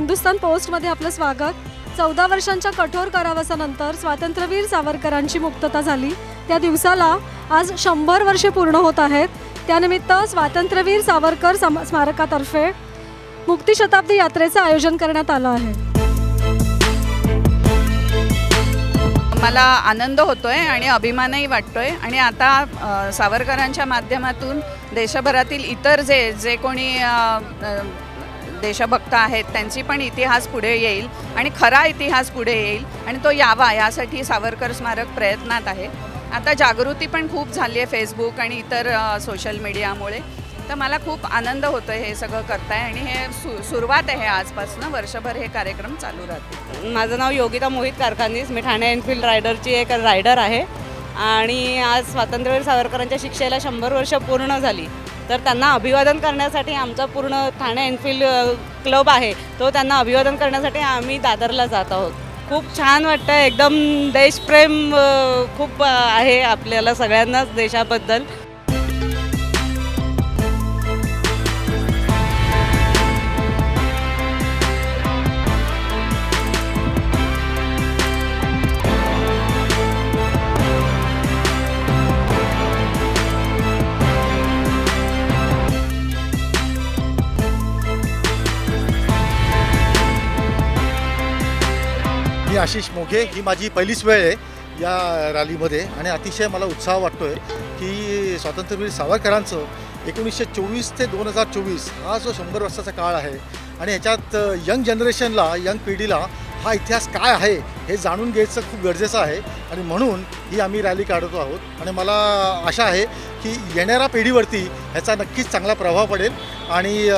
हिंदुस्तान पोस्टमध्ये आपलं स्वागत. चौदा वर्षांच्या कठोर कारावासानंतर स्वातंत्र्यवीर सावरकरांची मुक्तता झाली. त्या दिवसाला आज शंभर वर्षे पूर्ण होत आहेत. त्यानिमित्त स्वातंत्र्यवीर सावरकर सम स्मारकातर्फे मुक्ती शताब्दी यात्रेचं आयोजन करण्यात आलं आहे. मला आनंद होतोय आणि अभिमानही वाटतोय. आणि आता सावरकरांच्या माध्यमातून देशभरातील इतर जे जे कोणी देशभक्त आहेत त्यांची पण इतिहास पुढे येईल आणि खरा इतिहास पुढे येईल आणि तो यावा यासाठी सावरकर स्मारक प्रयत्नात आहे. आता जागृती पण खूप झाली आहे फेसबुक आणि इतर सोशल मीडियामुळे तर मला खूप आनंद होतो हे सगळं करताय आणि हे सु सुरुवात आहे आजपासून. वर्षभर हे कार्यक्रम चालू राहते माझं नाव योगिता मोहित कारखानीस. मी ठाणे एनफिल्ड रायडरची एक रायडर आहे. आणि आज स्वातंत्र्यवीर सावरकरांच्या शिक्षेला शंभर वर्ष पूर्ण झाली. तर त्यांना अभिवादन करण्यासाठी आमचा पूर्ण ठाणे एनफिल्ड क्लब आहे. तो त्यांना अभिवादन करण्यासाठी आम्ही दादरला जात आहोत. खूप छान वाटतं एकदम देशप्रेम खूप आहे आपल्याला सगळ्यांनाच देशाबद्दल. मी आशिष मोघे. ही माझी पहिलीच वेळ आहे या रॅलीमध्ये आणि अतिशय मला उत्साह वाटतो आहे की स्वातंत्र्यवीर सावरकरांचं एकोणीसशे चोवीस ते दोन हजार चोवीस हा जो शंभर वर्षाचा काळ आहे आणि ह्याच्यात यंग जनरेशनला यंग पिढीला हा इतिहास काय आहे हे जाणून घ्यायचं खूप गरजेचं आहे आणि म्हणून ही आम्ही रॅली काढतो आहोत. आणि मला आशा आहे की येणाऱ्या पिढीवरती ह्याचा नक्कीच चांगला प्रभाव पडेल आणि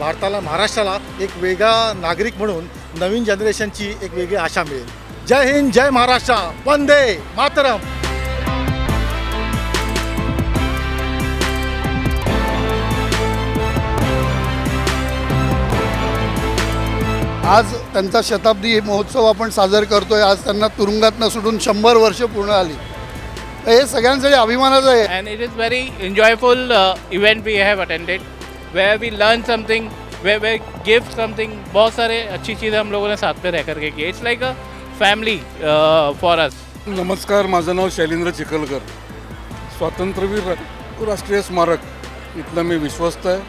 भारताला महाराष्ट्राला एक वेगळा नागरिक म्हणून नवीन जनरेशनची एक वेगळी आशा मिळेल. जय हिंद जय महाराष्ट्र. वंदे मातरम. आज त्यांचा शताब्दी महोत्सव आपण साजर करतोय. आज त्यांना तुरुंगात सोडून शंभर वर्ष पूर्ण आली. तर हे सगळ्यांसाठी अभिमानाचं आहे. And it is very enjoyable uh, event we have attended where we learn we we give something बहुत सारे अच्छी चीज़ें हम लोगों ने साथ में रह करके की। It's like a family for us नमस्कार माझं नाव शैलेंद्र चिखलकर. स्वातंत्र्यवीर राष्ट्रीय स्मारक. इथला मी विश्वस्त आहे.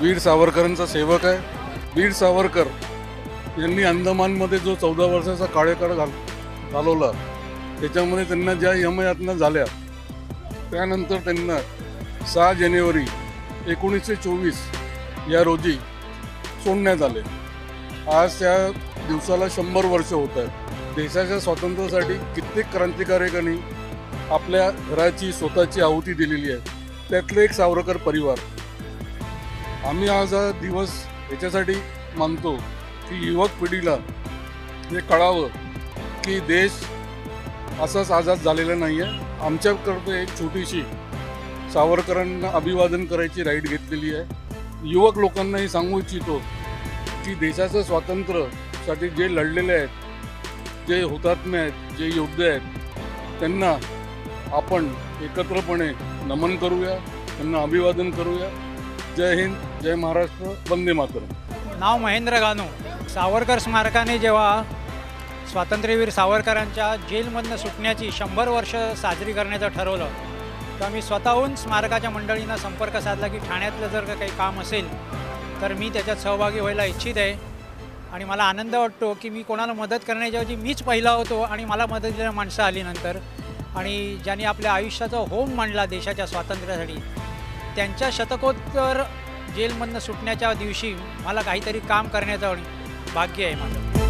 वीर सावरकरांचा सेवक आहे. वीर सावरकर यांनी अंदमानमध्ये जो चौदा वर्षाचा काळेकाळ घाल घालवला त्याच्यामध्ये त्यांना ज्या यमयातना झाल्या त्यानंतर त्यांना सहा जानेवारी एकोणीसशे चोवीस या रोजी सोडण्यात आले. आज त्या दिवसाला शंभर वर्ष होत आहेत. देशाच्या स्वातंत्र्यासाठी कित्येक क्रांतिकारकांनी आपल्या घराची स्वतःची आहुती दिलेली आहे. त्यातले एक सावरकर परिवार. आम्ही आज हा दिवस याच्यासाठी मानतो की युवक पिढीला हे कळावं की देश असाच आझाद झालेला नाही आहे आमच्याकडे एक छोटीशी सावरकरांना अभिवादन करायची राईड घेतलेली आहे. युवक लोकांनाही सांगू इच्छितो की देशाचं स्वातंत्र्यासाठी जे लढलेले आहेत जे हुतात्मे आहेत जे योद्धे आहेत त्यांना आपण एकत्रपणे नमन करूया त्यांना अभिवादन करूया. जय हिंद जय महाराष्ट्र वंदे मातरम. नाव महेंद्र गानू. सावरकर स्मारकाने जेव्हा स्वातंत्र्यवीर सावरकरांच्या जेलमधनं सुटण्याची शंभर वर्ष साजरी करण्याचं ठरवलं तर मी स्वतःहून स्मारकाच्या मंडळींना संपर्क साधला की ठाण्यातलं जर का काही काम असेल तर मी त्याच्यात सहभागी व्हायला इच्छित आहे. आणि मला आनंद वाटतो की मी कोणाला मदत करण्याच्याऐवजी मीच पहिला होतो आणि मला मदतीला माणसं आली नंतर. आणि ज्यांनी आपल्या आयुष्याचा होम मांडला देशाच्या स्वातंत्र्यासाठी त्यांच्या शतकोत्तर जेलमधनं सुटण्याच्या दिवशी मला काहीतरी काम करण्याचं भाग्य आहे माझं.